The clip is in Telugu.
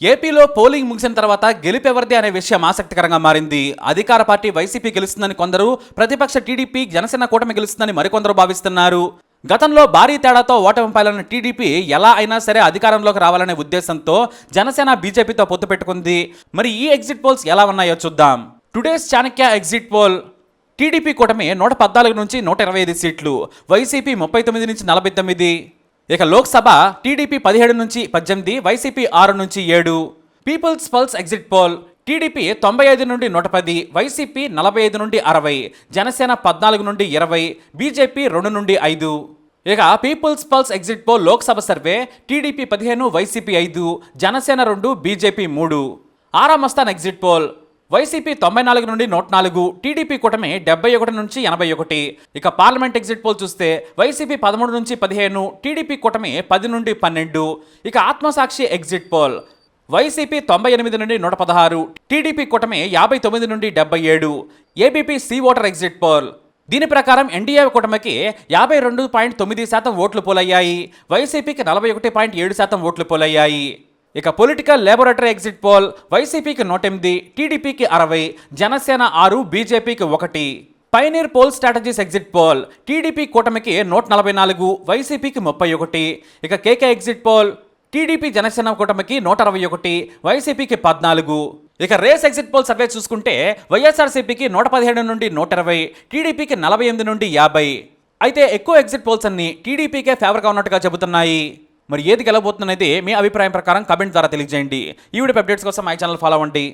ఏపీలో పోలింగ్ ముగిసిన తర్వాత గెలిపెవరిది అనే విషయం ఆసక్తికరంగా మారింది. అధికార పార్టీ వైసీపీ గెలుస్తుందని కొందరు ప్రతిపక్ష టీడీపీ జనసేన కూటమి గెలుస్తుందని మరికొందరు భావిస్తున్నారు. గతంలో భారీ తేడాతో ఓటమి పాలన టీడీపీ ఎలా అయినా సరే అధికారంలోకి రావాలనే ఉద్దేశంతో జనసేన బీజేపీతో పొత్తు పెట్టుకుంది. మరి ఈ ఎగ్జిట్ పోల్స్ ఎలా ఉన్నాయో చూద్దాం. Today's Chanakya exit poll TDP కూటమి నూట పద్నాలుగు నుంచి నూట ఇరవై ఐదు సీట్లు వైసీపీ ముప్పై తొమ్మిది నుంచి నలభై తొమ్మిది. ఇక లోక్సభ టీడీపీ పదిహేడు నుంచి పద్దెనిమిది వైసీపీ ఆరు నుంచి ఏడు people's pulse exit poll TDP తొంభై ఐదు నుండి నూట పది వైసీపీ నలభై ఐదు నుండి అరవై జనసేన పద్నాలుగు నుండి ఇరవై బీజేపీ రెండు నుండి ఐదు. ఇక people's pulse exit poll Lok Sabha survey TDP పదిహేను వైసీపీ ఐదు జనసేన రెండు బీజేపీ మూడు. Aara Mastan exit poll YCP తొంభై నాలుగు నుండి నూట నాలుగు టీడీపీ కూటమి డెబ్బై ఒకటి నుంచి ఎనభై ఒకటి. ఇక పార్లమెంట్ ఎగ్జిట్ పోల్ చూస్తే వైసీపీ పదమూడు నుంచి పదిహేను టీడీపీ కూటమి పది నుండి పన్నెండు. ఇక ఆత్మసాక్షి ఎగ్జిట్ పోల్. వైసీపీ తొంభై ఎనిమిది నుండి నూట పదహారు టీడీపీ కూటమి యాభై తొమ్మిది నుండి డెబ్బై ఏడు. ABP C voter exit poll. దీని ప్రకారం ఎన్డీఏ కూటమికి యాభై రెండు పాయింట్ తొమ్మిది శాతం ఓట్లు పోలయ్యాయి. వైసీపీకి నలభై ఒకటి పాయింట్ ఏడు శాతం ఓట్లు పోలయ్యాయి. ఇక పొలిటికల్ లేబొరేటరీ ఎగ్జిట్ పోల్ వైసీపీకి నూట ఎనిమిది టీడీపీకి అరవై జనసేన ఆరు బీజేపీకి ఒకటి. Pioneer poll strategies exit poll. TDP కూటమికి నూట నలభై నాలుగు వైసీపీకి ముప్పై ఒకటి. ఇక KK exit poll. TDP Janasena కూటమికి నూట అరవై ఒకటి వైసీపీకి పద్నాలుగు. ఇక రేస్ ఎగ్జిట్ పోల్ సర్వే చూసుకుంటే వైఎస్ఆర్సీపీకి నూట పదిహేడు నుండి నూట ఇరవై టీడీపీకి నలభై ఎనిమిది నుండి యాభై. అయితే ఎక్కువ ఎగ్జిట్ పోల్స్ అన్ని టీడీపీకే ఫేవర్గా ఉన్నట్టుగా చెబుతున్నాయి. మరి ఏది గెలబోతుందనేది మీ అభిప్రాయం ప్రకారం కమెంట్ ద్వారా తెలియజేయండి. ఈ వీడియో అప్డేట్స్ కోసం మై ఛానల్ ఫాలో అవ్వండి.